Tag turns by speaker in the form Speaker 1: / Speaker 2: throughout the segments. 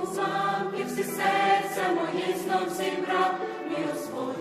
Speaker 1: музам, і все серце моє знов зібрав, мій Господь.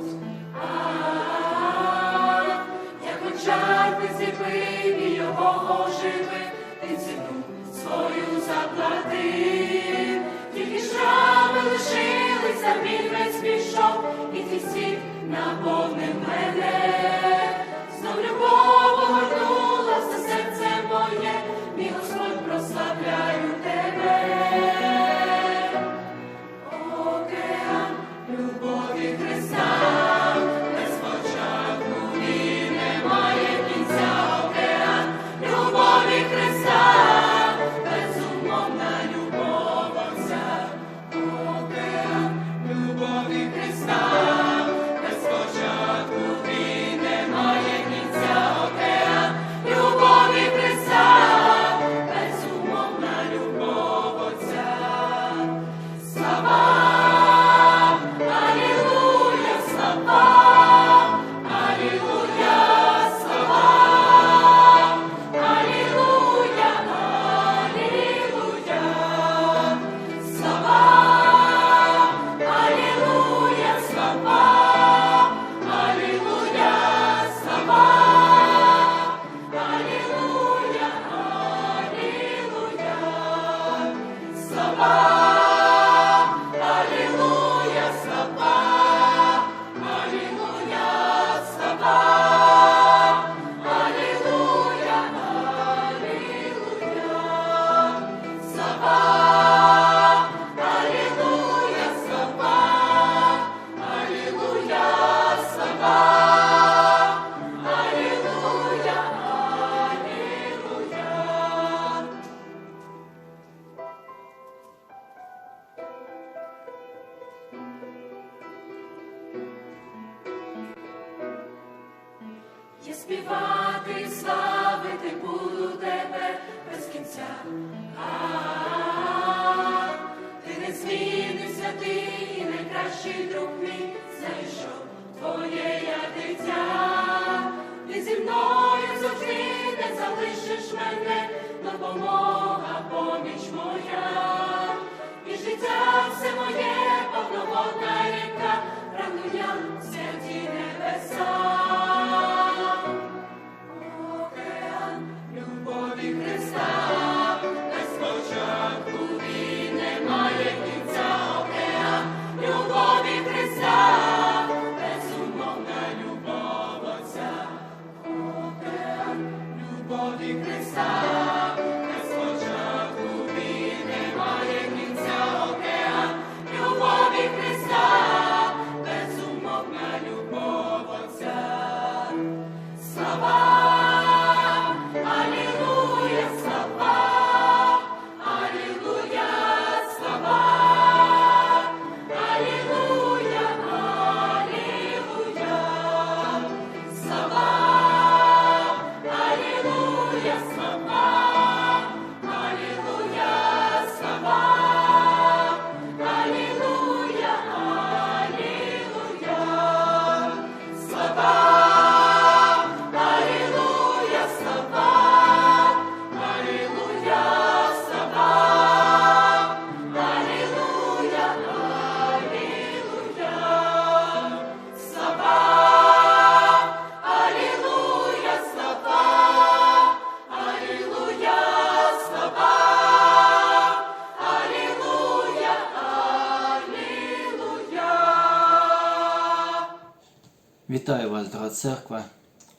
Speaker 2: Вітаю вас, дорога церква!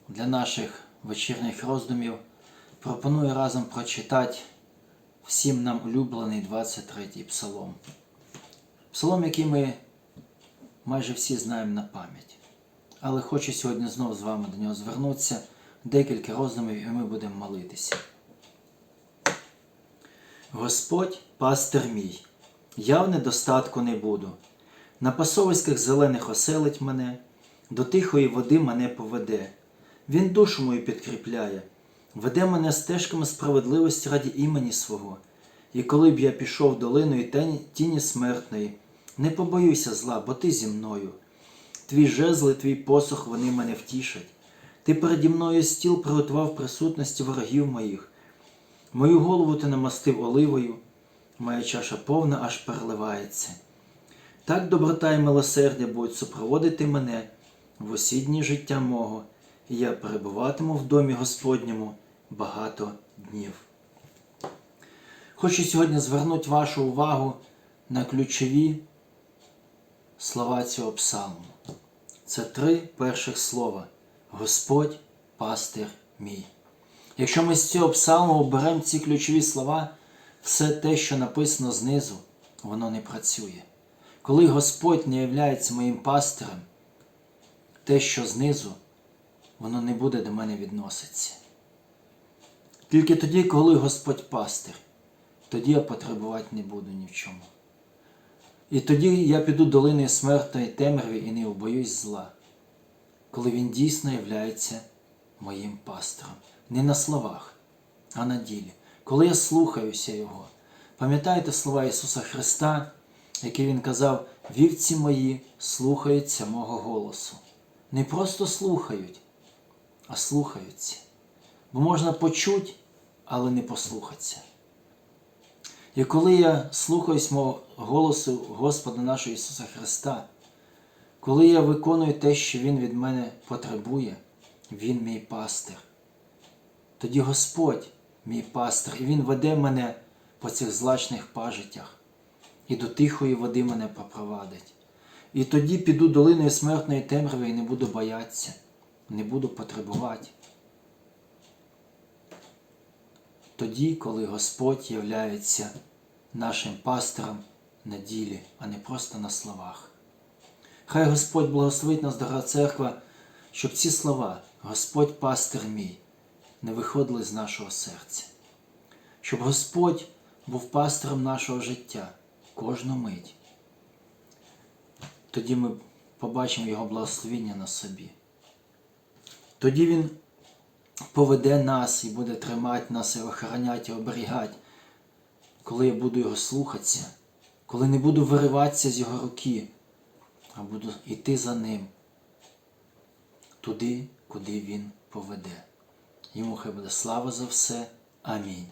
Speaker 2: Для наших вечірніх роздумів пропоную разом прочитати всім нам улюблений 23-й псалом. Псалом, який ми майже всі знаємо на пам'ять. Але хочу сьогодні знову з вами до нього звернутися, декілька роздумів, і ми будемо молитися. Господь, пастир мій, я в недостатку не буду. На пасовиськах зелених оселить мене до тихої води мене поведе. Він душу мою підкріпляє, веде мене стежками справедливості раді імені свого. І коли б я пішов долиною тіні смертної, не побоюся зла, бо ти зі мною. Твій жезли, твій посох вони мене втішать. Ти переді мною стіл приготував присутності ворогів моїх. Мою голову ти намастив оливою, моя чаша повна аж переливається. Так доброта і милосердя будуть супроводити мене в усі дні життя мого, і я перебуватиму в домі Господньому багато днів. Хочу сьогодні звернути вашу увагу на ключові слова цього псалму. Це три перших слова. Господь, пастир мій. Якщо ми з цього псалму оберемо ці ключові слова, все те, що написано знизу, воно не працює. Коли Господь не являється моїм пастирем, те, що знизу, воно не буде до мене відноситися. Тільки тоді, коли Господь пастир, тоді я потребувати не буду ні в чому. І тоді я піду долиною смертної темряви і не убоюсь зла, коли Він дійсно являється моїм пастором. Не на словах, а на ділі. Коли я слухаюся Його. Пам'ятаєте слова Ісуса Христа, які Він казав, вівці мої слухаються мого голосу. Не просто слухають, а слухаються. Бо можна почути, але не послухатися. І коли я слухаюсь мого голосу Господа нашого Ісуса Христа, коли я виконую те, що Він від мене потребує, Він мій пастир. Тоді Господь мій пастир, і Він веде мене по цих злачних пажитях, і до тихої води мене попровадить. І тоді піду долиною смертної темряви і не буду боятися, не буду потребувати. Тоді, коли Господь являється нашим пастором на ділі, а не просто на словах. Хай Господь благословить нас, дорога церква, щоб ці слова, Господь пастир мій, не виходили з нашого серця, щоб Господь був пастором нашого життя кожну мить. Тоді ми побачимо Його благословіння на собі. Тоді Він поведе нас і буде тримати нас і охороняти, і оберігати, коли я буду його слухатися, коли не буду вириватися з його руки, а буду йти за ним туди, куди він поведе. Йому хай буде слава за все. Амінь.